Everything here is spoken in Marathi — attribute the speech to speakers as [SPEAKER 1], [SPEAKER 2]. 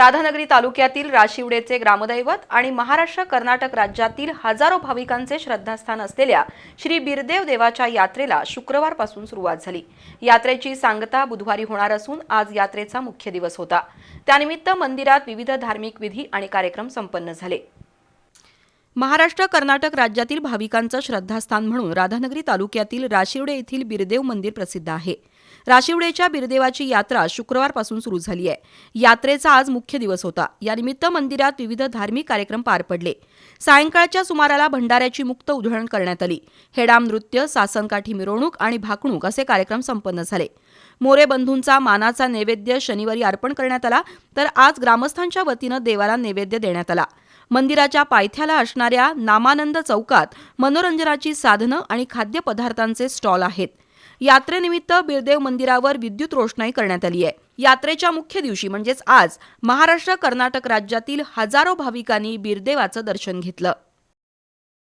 [SPEAKER 1] राधानगरी तालुक्यातील राशिवडेचे ग्रामदैवत आणि महाराष्ट्र कर्नाटक राज्यातील हजारो भाविकांचे श्रद्धास्थान असलेल्या श्री बिरदेव देवाच्या यात्रेला शुक्रवारपासून सुरुवात झाली. यात्रेची सांगता बुधवारी होणार असून आज यात्रेचा मुख्य दिवस होता. त्यानिमित्त मंदिरात विविध धार्मिक विधी आणि कार्यक्रम संपन्न झाले. महाराष्ट्र कर्नाटक राज्यातील भाविकांचं श्रद्धास्थान म्हणून राधानगरी तालुक्यातील राशिवडे येथील बिरदेव मंदिर प्रसिद्ध आहे. राशिवडेच्या बिरदेवाची यात्रा शुक्रवारपासून सुरू झाली आहे. यात्रेचा आज मुख्य दिवस होता. यानिमित्त मंदिरात विविध धार्मिक कार्यक्रम पार पडले. सायंकाळच्या सुमाराला भंडाऱ्याची मुक्त उधळण करण्यात आली. हेडाम नृत्य सासनकाठी मिरवणूक आणि भाकणूक असे कार्यक्रम संपन्न झाले. मोरे बंधूंचा मानाचा नैवेद्य शनिवारी अर्पण करण्यात आला तर आज ग्रामस्थांच्या वतीनं देवाला नैवेद्य देण्यात आला. मंदिराच्या पायथ्याला असणाऱ्या नामानंद चौकात मनोरंजनाची साधनं आणि खाद्यपदार्थांचे स्टॉल आहेत. यात्रेनिमित्त बिरदेव मंदिरावर विद्युत रोषणाई करण्यात आली आहे. यात्रेच्या मुख्य दिवशी म्हणजेच आज महाराष्ट्र कर्नाटक राज्यातील हजारो भाविकांनी बिरदेवाचं दर्शन घेतलं.